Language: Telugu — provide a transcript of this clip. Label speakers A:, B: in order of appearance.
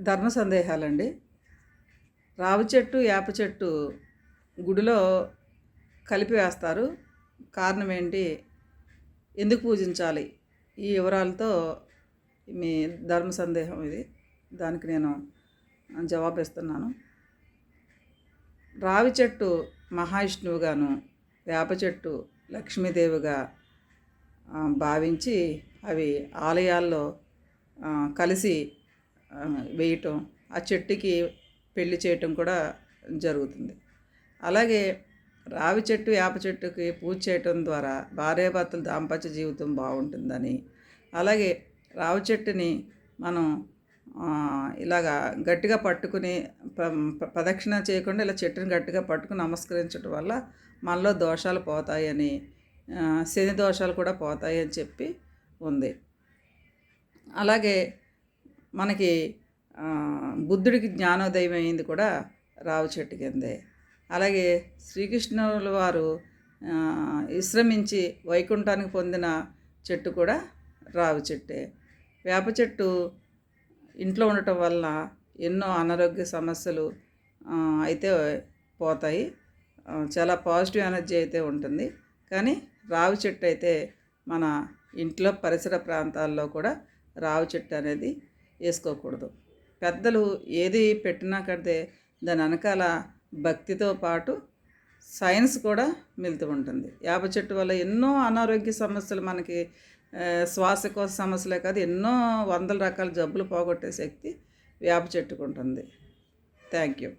A: ధర్మ సందేహాలండి. రావి చెట్టు వేప చెట్టు గుడిలో కలిపి వేస్తారు. కారణం ఏంటి? ఎందుకు పూజించాలి? ఈ వివరాలతో మీ ధర్మ సందేహం ఇది. దానికి నేను జవాబు ఇస్తున్నాను రావి చెట్టు మహావిష్ణువుగాను వేప చెట్టు లక్ష్మీదేవిగా భావించి అవి ఆలయాల్లో కలిసి వేయటం ఆ చెట్టుకి పెళ్ళి చేయటం కూడా జరుగుతుంది. అలాగే రావి చెట్టు వేప చెట్టుకి పూజ చేయటం ద్వారా భార్యాభర్తల దాంపత్య జీవితం బాగుంటుందని అలాగే రావి చెట్టుని మనం ఇలాగా గట్టిగా పట్టుకుని ప్రదక్షిణ చేయకుండా ఇలా చెట్టుని గట్టిగా పట్టుకుని నమస్కరించడం వల్ల మనలో దోషాలు పోతాయని శని దోషాలు కూడా పోతాయని చెప్పి ఉంది. అలాగే మనకి బుద్ధుడికి జ్ఞానోదయం అయింది కూడా రావి చెట్టు కిందే. అలాగే శ్రీకృష్ణుల వారు విశ్రమించి వైకుంఠానికి పొందిన చెట్టు కూడా రావి చెట్టే. వేప చెట్టు ఇంట్లో ఉండటం వల్ల ఎన్నో అనారోగ్య సమస్యలు అయితే పోతాయి. చాలా పాజిటివ్ ఎనర్జీ అయితే ఉంటుంది. కానీ రావి చెట్టు అయితే మన ఇంట్లో పరిసర ప్రాంతాల్లో కూడా రావి చెట్టు అనేది వేసుకోకూడదు. పెద్దలు ఏది పెట్టినా కడితే దాని వెనకాల భక్తితో పాటు సైన్స్ కూడా మిలుతూ ఉంటుంది. వేప చెట్టు వల్ల ఎన్నో అనారోగ్య సమస్యలు మనకి శ్వాసకోశ సమస్యలే కాదు ఎన్నో వందల రకాల జబ్బులు పోగొట్టే శక్తి వేప చెట్టుకు ఉంటుంది. Thank you.